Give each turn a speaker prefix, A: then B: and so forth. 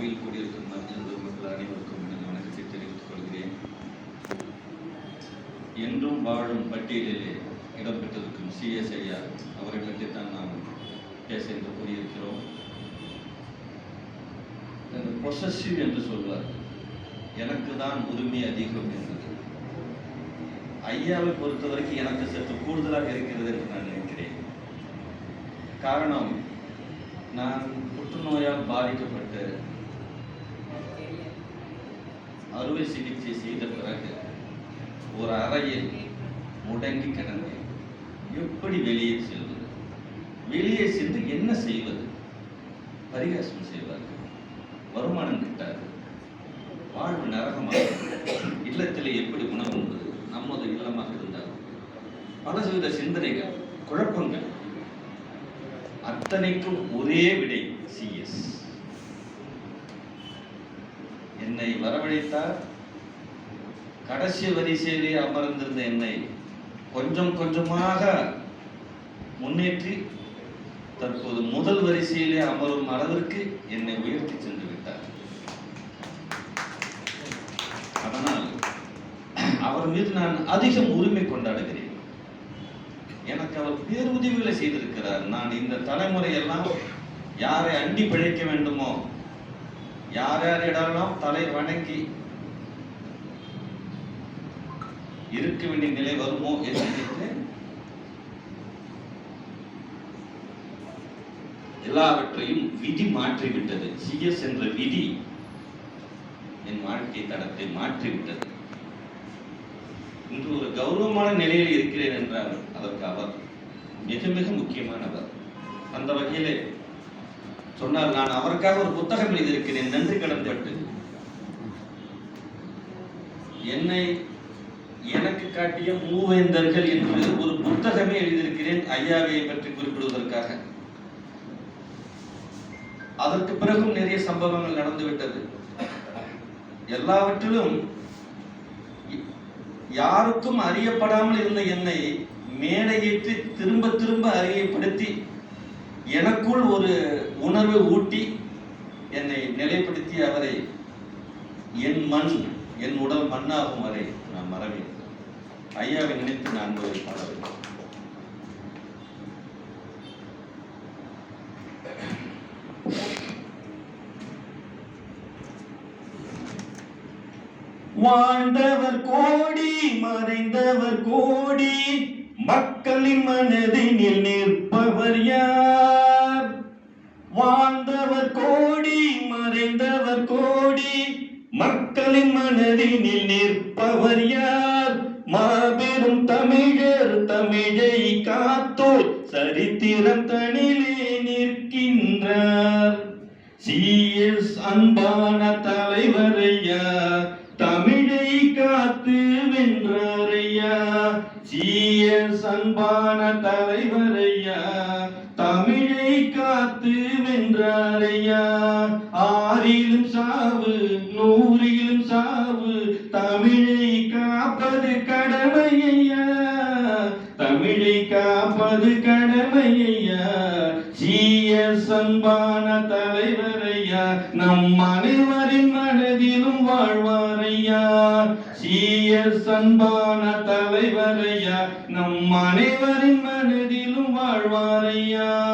A: அவையில் கூடியிருக்கும் மருத்துவ பெருமக்கள் அனைவருக்கும் எனது வணக்கத்தை தெரிவித்துக் கொள்கிறேன். என்றும் வாழும் பட்டியலிலே இடம்பெற்றிருக்கும் சிஎஸ்ஐஆர் அவரை பற்றி தான் நாம் பேச என்று கூறியிருக்கிறோம். ப்ரொசஸிவ் என்று சொல்வார். எனக்கு தான் உரிமை அதிகம் என்பது. ஐயாவை பொறுத்த வரைக்கும் எனக்கு சற்று கூடுதலாக இருக்கிறது என்று நான் நினைக்கிறேன். காரணம் நான் புற்றுநோயால் பாதிக்கப்பட்டு அறுவை சிகிச்சை செய்த பிறகு ஒரு அறையில் முடங்கி கிடந்தேன். எப்படி வெளியே செல்வது? வெளியே சென்று என்ன செய்வது? பரிகாசம் செய்வார்கள். வருமானம் கிட்டாது வாழ்வு நரகமாக இல்லத்திலே எப்படி உணவு உண்பது? நமது இல்லமாக இருந்தால் பலவித சிந்தனைகள் குழப்பங்கள் அத்தனைக்கும் ஒரே விடை சிஎஸ் என்னை வரவழைத்தார். கடைசி வரிசையிலே அமர்ந்திருந்த என்னை கொஞ்சம் கொஞ்சமாக முன்னேற்றி தற்போது முதல் வரிசையிலே அமரும் அளவிற்கு என்னை உயர்த்தி சென்று விட்டார். அதனால் அவர் மீது நான் அதிகம் உரிமை கொண்டாடுகிறேன். எனக்கு அவர் பேருதவிகளை செய்திருக்கிறார். நான் இந்த தலைமுறை எல்லாம் யாரை அண்டி பிழைக்க வேண்டுமோ யார் யார் இடமெல்லாம் தலை வணங்கி இருக்க வேண்டிய நிலை வருமோ என்று எல்லாவற்றையும் விதி மாற்றிவிட்டது. சிஎஸ் என்ற விதி என் வாழ்க்கை தடத்தை மாற்றிவிட்டது. இன்று ஒரு கௌரவமான நிலையில் இருக்கிறேன் என்றால் அதற்கு அவர் மிக மிக முக்கியமானவர். அந்த வகையிலே சொன்னார் நான் அவருக்காக ஒரு புத்தகம் எழுதியிருக்கிறேன். நன்றி கடன்பட்டு என்னை எனக்கு காட்டிய மூவேந்தர்கள் என்று ஒரு புத்தகமே எழுதியிருக்கிறேன் ஐயாவையை பற்றி குறிப்பிடுவதற்காக. அதற்கு பிறகும் நிறைய சம்பவங்கள் நடந்துவிட்டது. எல்லாவற்றிலும் யாருக்கும் அறியப்படாமல் இருந்த என்னை மேடையேற்றி திரும்ப திரும்ப அறியப்படுத்தி எனக்குள் ஒரு உணர்வு ஊட்டி என்னை நிலைப்படுத்தி அவரை என் மண் என் உடல் மண்ணாகும் வரை நான் மறவேன். ஐயாவை நினைத்து நான் போய் பாடவேன்
B: வாழ்ந்தவர் கோடி மறைந்தவர் கோடி மக்களின் மனதினில் நிற்பவர் கோடி மக்களின் மனதினில் நிற்பவர் யார்? மாபெரும் தமிழர் தமிழை காத்தோர் சரித்திரம் தனிலே நிற்கின்றார். சிஎஸ் அன்பான தலைவரையா தமிழை காத்து வென்றாரையா சிஎஸ் அன்பான தலைவரையா தமிழை காத்து வென்றாரையா ஆறிலும் சாவு நூறிலும் சாவு தமிழை காப்பது கடமையா தமிழை காப்பது கடமையா சிஎஸ் அன்பான தலைவரையா? நம் அனைவரின் மனதிலும் வாழ்வாரையா? சிஎஸ் அன்பான தலைவரையா? நம் அனைவரின் மனதிலும் வாழ்வாரையா?